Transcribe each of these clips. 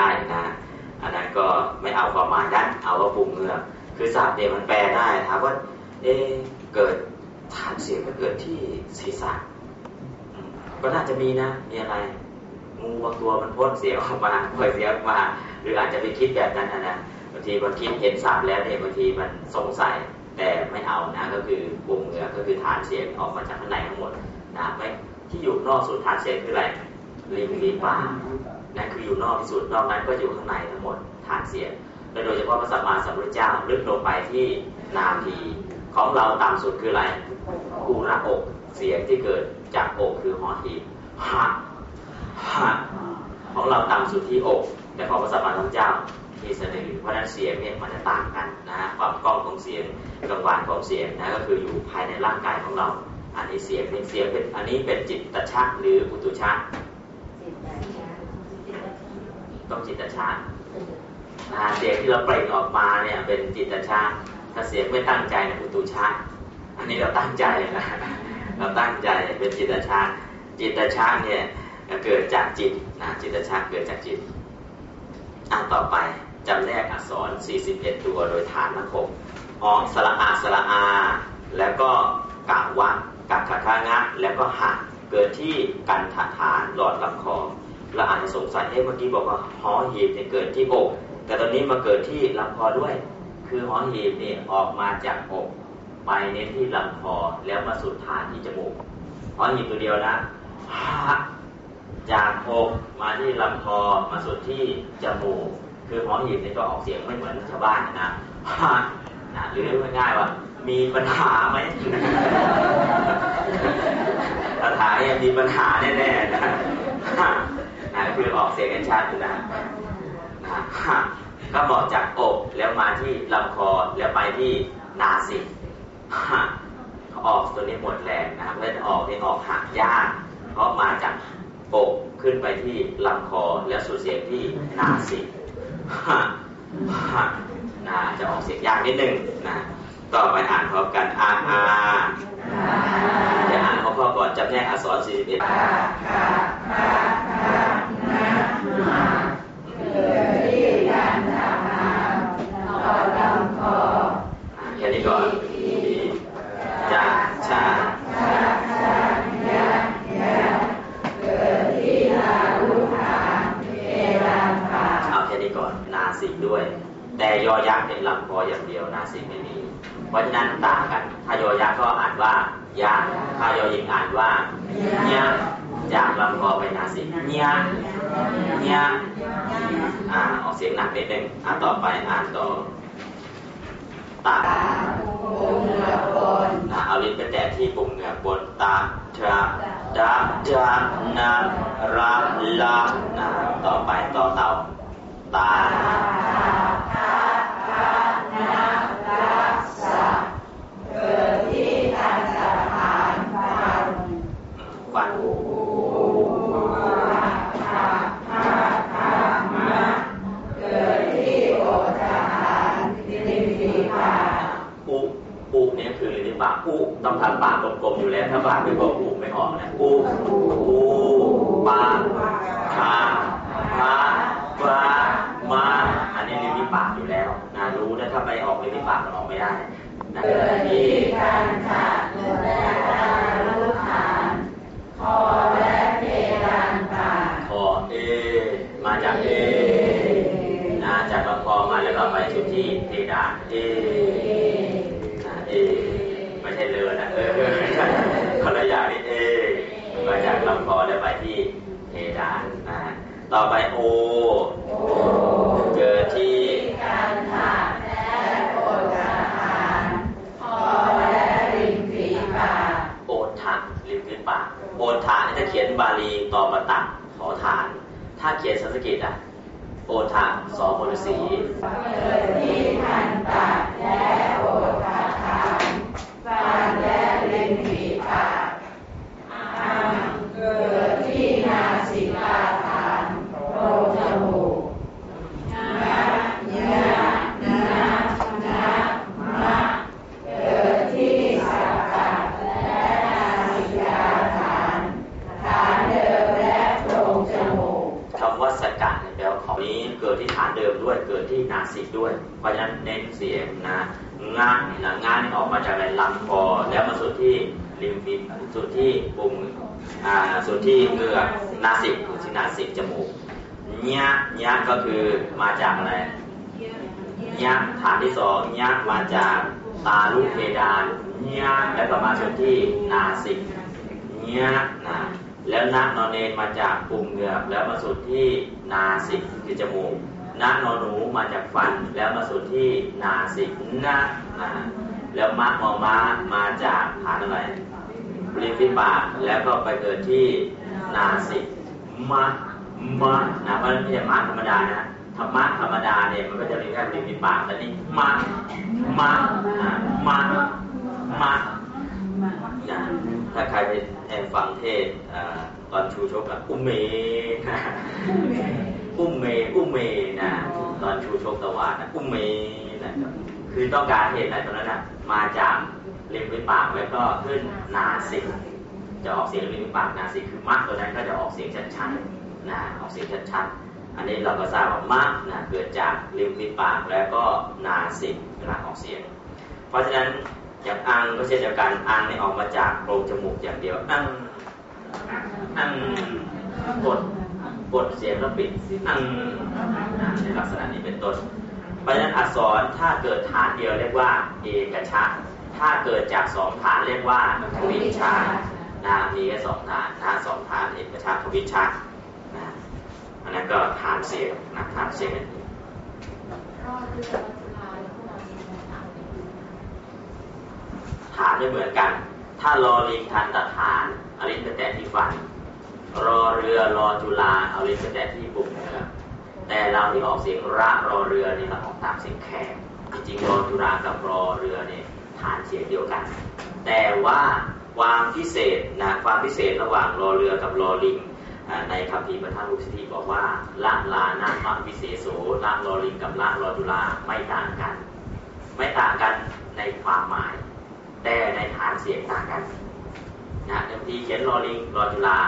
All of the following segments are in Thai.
ได้นะอันนั้นก็ไม่เอาความหมายนั้นเอาว่าปุ่มเงือกคือศาสตร์เนี่ยมันแปลได้ถามว่า เอ๊เกิดฐานเสียงก็เกิดที่ศีรษะก็น่าจะมีนะมีอะไรงูบางตัวมันพ่นเสียงออกมาปล่อยเสียงออกมา หรืออาจจะไปคิดแบบนั้นนะบางทีพอคิดเห็นสามแล้วเนี่ยบางทีมันสงสัยแต่ไม่เอานะก็คือปุ่มเงือกก็คือฐานเสียงออกมาจากข้างในทั้งหมดนะไม่ที่อยู่นอกสุดฐานเสียงคืออะไรริมฝีปาก นั่นคืออยู่นอกที่สุดนอกนั้นก็อยู่ข้างในทั้งหมดฐานเสียงโดยเฉพาะพระสัมมาสัมพุทธเจ้าลึกลงไปที่นาทีของเราต่ำสุดคืออะไรกูหน้าอกเสียงที่เกิดจากอกคือหอหีบฮะฮะของเราต่ำสุดที่อก แต่ของพระสัมมาสัมพุทธเจ้าที่สะดือเพราะนั้นเสียงเนี่ยมันจะต่างกันนะฮะความกล้องของเสียงกังวานของเสียงนะก็คืออยู่ภายในร่างกายของเรา อันนี้เสียงเป็นเสียงเป็นอันนี้เป็นจิตตชะหรืออุตุชะ ต้องจิตตชะเสียงที่เราเปล่งออกมาเนี่ยเป็นจิตชาถ้าเสียงไม่ตั้งใจเนี่ยอุตุชาอันนี้เราตั้งใจนะเราตั้งใจเป็นจิตชาจิตชาเนี่ยเกิดจากจิตนะจิตชาเกิดจากจิตอ่านต่อไปจำแนกอักษร 41 ตัวโดยฐานละหกออกสระอาสระอา แล้วก็กะวะกักขะคางะแล้วก็หะเกิดที่กันฐานหลอดลำคอ เราอาจจะสงสัยเอ๊ะเมื่อกี้บอกว่าหอหีบเนี่ยเกิดที่อก แต่ตอนนี้มาเกิดที่ลำคอด้วย คือหอหีบนี่ออกมาจากอกไปเน้นที่ลำคอแล้วมาสุดฐานที่จมูกหอหีบตัวเดียวนะจากอกมาที่ลำคอมาสุดที่จมูกคือหอหีบเนี่ยก็ออกเสียงไม่เหมือนชาวบ้านนะนะหรือง่ายๆว่ามีปัญหาไหมปัญหาเนี่ยมีปัญหาแน่ๆนะ นะคือออกเสียงกันชัดนะก็บอกจากอกแล้วมาที่ลำคอแล้วไปที่นาสิกออกตัวนี้หมดแรงนะครับเพื่อออกนี่ออกหักยากเพราะมาจากอกขึ้นไปที่ลำคอแล้วสู่เสียงที่นาสิกนะจะออกเสียงยากนิดนึงนะต่อไปอ่านพร้อมกันอาอาจะอ่านพร้อก่อนจำแนกอักษร41 แค่นี้ก่อนจะชาเอาแค่นี้ก่อนนาสิกด้วย แต่ยอยักษ์เป็นลำคออย่างเดียวนาสิกไม่มีเพราะฉะนั้นต่างกัน ถ้ายอยักษ์ก็อ่านว่ายาถ้ายอยิงอ่านว่าเนี่ย จากลำคอไปนาสิเนียเนียอ่าออกเสียงหนักนิดนึงอ่านต่อไปอ่านต่อตาปุ่มเหนือบนเอาลิ้นไปแตะที่ปุ่มเหนือบนตาทราดาจานาราลาต่อไปต่อเต่าตา ปากอูต้องทำปากกลมๆอยู่แล้ว ถ้าปากไม่กลมอูไม่ออกนะอูอูปากคาพาฟามาอันนี้ลิ้นที่ปากอยู่แล้วนะรู้นะถ้าไปออกลิ้นที่ปากมันออกไม่ได้นะที่การขาดและรู้ฐานคอและเพดานปากคอเอ มาจากเอนะจากลำคอมาแล้วก็ไปชุดที่เพดานเอช่เรือนะเออคนละอย่างนี่เอมาจากลำคอแล้วไปที่เพดานนะต่อไปโอเกิดที่การขาดและโอทานคอและริมฝีปากโอทานริมฝีปากโอทานถ้าเขียนบาลีต่อมาตักขอทาน ถ้าเขียนสันสกฤตอะโอทาน สองมลสีเกิดที่ทันตาิมด้วยเกิดที่นาสิกด้วย เพราะฉะนั้นเน้นเสียงนะงานนะงานนี่ออกมาจากอะไรลำคอแล้วมาสุดที่ริมฝีสุดที่ปุ่มอ่าสุดที่เหงือกนาสิกสุดที่นาสิกจมูกเนี้ยเนี้ยก็คือมาจากอะไรเนี้ยฐานที่สองเนี้ยมาจากตาลูกเพดานเนี้ยแล้วก็มาสุดที่นาสิกเนี้ยนะแล้วนักนอนเนนมาจากปุ่มเหงือกแล้วมาสุดที่นาสิกคือจมูก นักนอนหนูมาจากฟัน แล้วมาสุดที่นาสิกนะนะแล้วมักมอมามาจากฐานอะไรริมฝีปากแล้วก็ไปเกิดที่นาสิกมะมะนะเพราะนั้นไม่ใช่มะธรรมดานะธรรมะธรรมดาเนี่ยมันก็จะมีแค่ริมฝีปากแต่นี่มะมะนะมะมะนะถ้าใครไปแอบฟังเทศก่อตอนชูชกอะอุ้มเมะ อุ้มเมอุ้มเมนะตอนชูชกตะวันนะอุ้มเมนะคือต้องการเหตุอะไรตรงนั้นนะมาจากริมฝีปากแล้วก็ขึ้นนาสิกจะออกเสียงริมฝีปากนาสิกคือมักตัวนั้นก็จะออกเสียงชัดๆนะออกเสียงชัดๆอันนี้เราก็ทราบว่ามักนะเกิดจากริมฝีปากแล้วก็นาสิกเวลาออกเสียง เพราะฉะนั้นอย่างอังก็เช่นเดียวกันอังนี่ออกมาจากโพรงจมูกอย่างเดียวอังอังกด กดเสียงแล้วปิดอังนในลักษณะนี้เป็นต้นเพราะฉะนั้นอักษรถ้าเกิดฐานเดียวเรียกว่า เอกชะ ถ้าเกิดจากสองฐานเรียกว่าทวิชานะมีแค่สองฐานนะสองฐานเอกชาทวิชานะอันนั้นก็ฐานเสียงนะฐานเสียงฐานไม่เหมือนกัน ถ้ารอลิงทันตฐานอลินไปแตะที่ฟัน รอเรือรอจุฬาเอาลินไปแตะที่ปุ่มเนื้อแต่เราที่ออกเสียงระรอเรือนี่เราออกตามเสียงแขกจริงๆรอจุฬากับรอเรือเนี่ยฐานเสียงเดียวกัน แต่ว่าความพิเศษนะความพิเศษระหว่างรอเรือกับรอลิงอ่าในคำพีพระธาตุรุสธีบอกว่าละลานาควิเศษโสละรอลิงกับละรอจุฬาไม่ต่างกัน ไม่ต่างกันในความหมาย แต่ในฐานเสียงต่างกันนะบางทีเขียนรอลิงรอจุฬา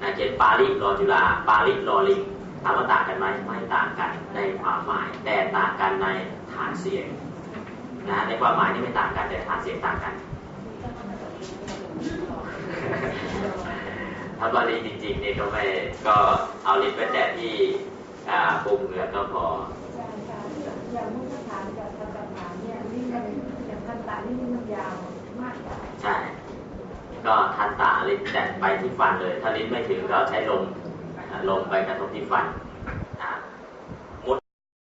นะเขียนปาลิรอจุฬาปาลิรอลิงถามว่าต่างกันไหมไม่ต่างกันในความหมาย แต่ต่างกันในฐานเสียงนะในความหมายนี่ไม่ต่างกันแต่ฐานเสียงต่างกันถ้าบาลีจริงๆนี่ยก็ไม่ก็เอาลิ้นไปแตะที่ปุ่มเหงือกก็พออย่างมุขฐานกับทันตฐานเนี่ยมันอย่างทันตานี่มันยาวมากกว่าใช่ ก็ทันตาลิ้นแตะไปที่ฟันเลย ถ้าลิ้นไม่ถึงเราใช้ลมลมไปกระทบที่ฟัน